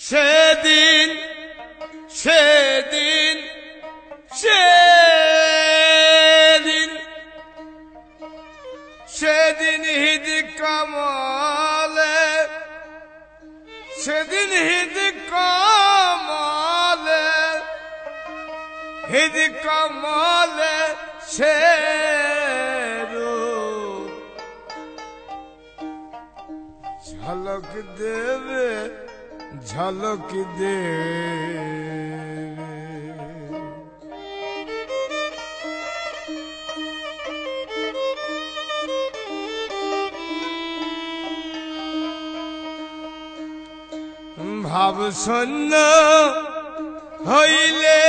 সেদিন সেদিন সেদিন সেদিন হিদ কমলে সেদিন হিদ কমলে হিদ কমলে সে ঝলক দেবে ঝলক দে। ভাব শূন্য হইলে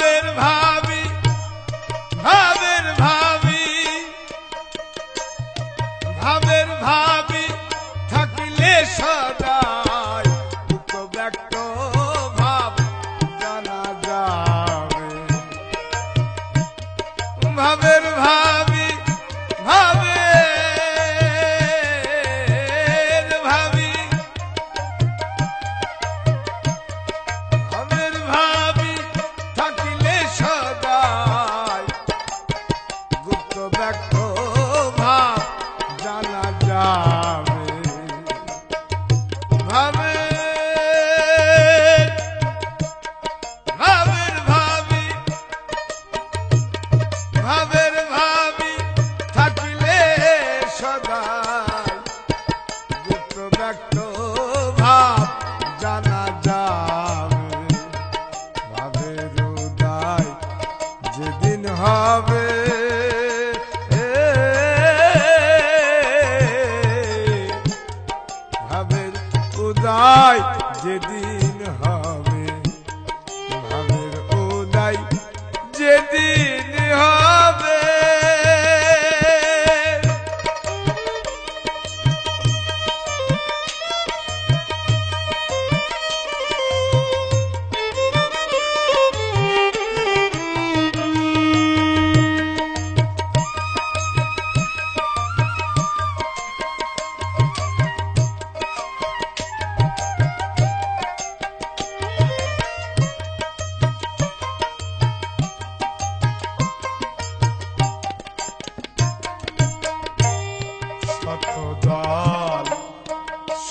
ভাবের ভাবি ভাবের ভাবি। ভাবের ভাবি থাকলে সদাই উক্ত ব্যক্ত ভাব জানা যাবে। ভাবের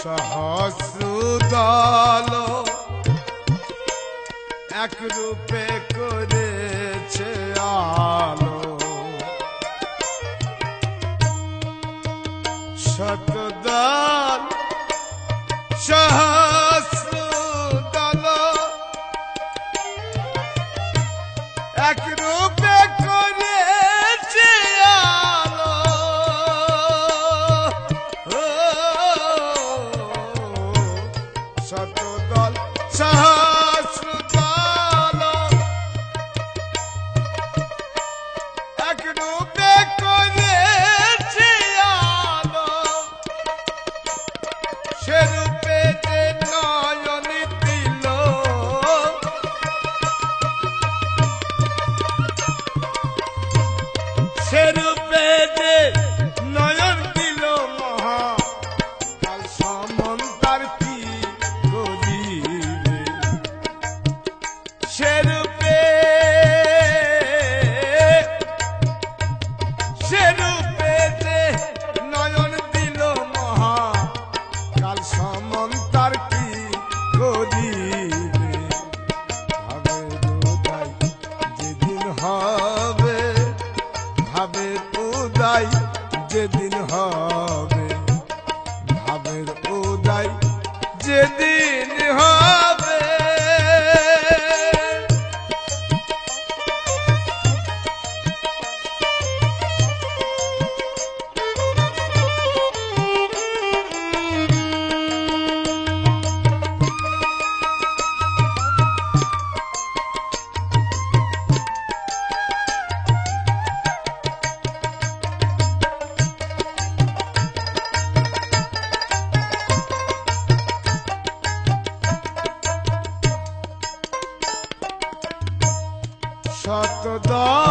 সহস্র দল এক রূপে করেছে আলো। শতদল সহস্র দল এক রূপে শতদল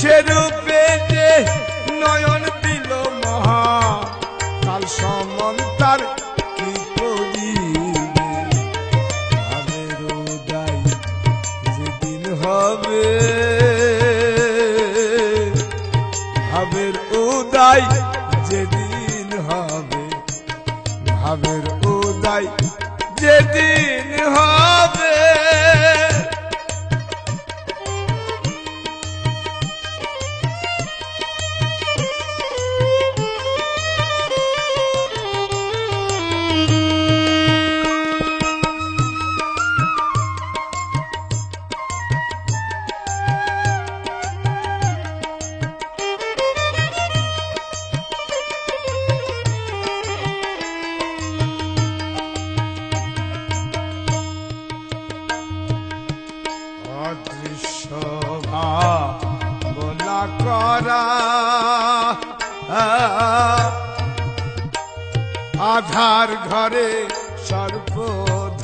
সে রূপে যে নয়ন দিল মহা। কাল সমন্তার কি করিবে? ভাবের উদয় যেদিন হবে, ভাবের উদয় যেদিন হবে, ভাবের উদয় যেদিন হবে। অদৃশ্য বলা করা। আধার ঘরে সর্ব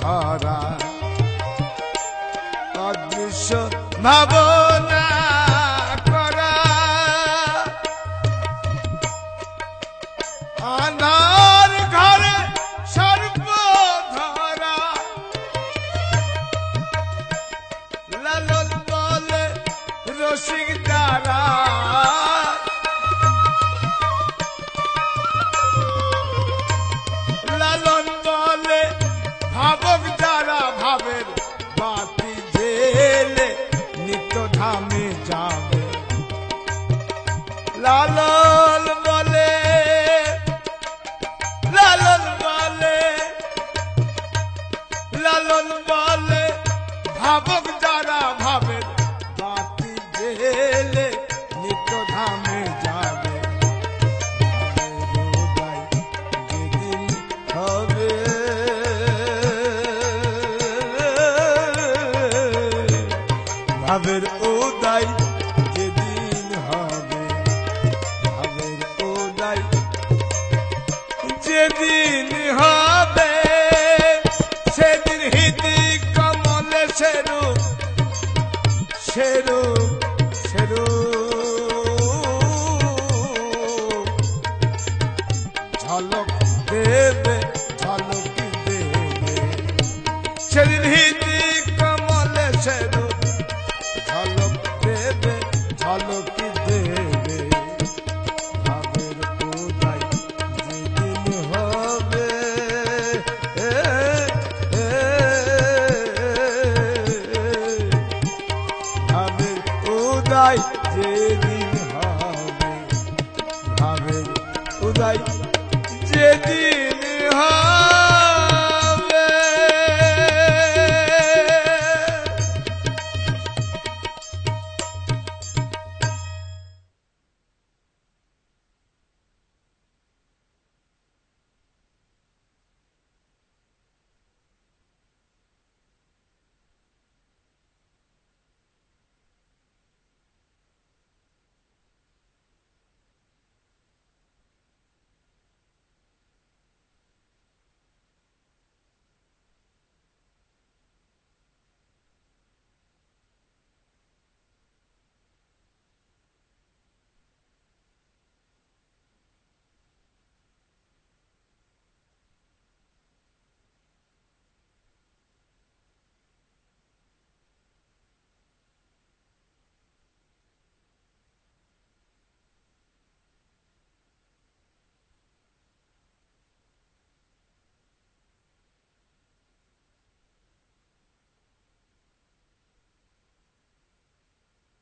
ধরা অদৃশ্য ভাবনা করা। আধার যারা ভাবেন বাতি জেলে নিত্য ধামে যাবে ভাবের উদয় যেদিন হবে। ভাবের উদয় যেদিন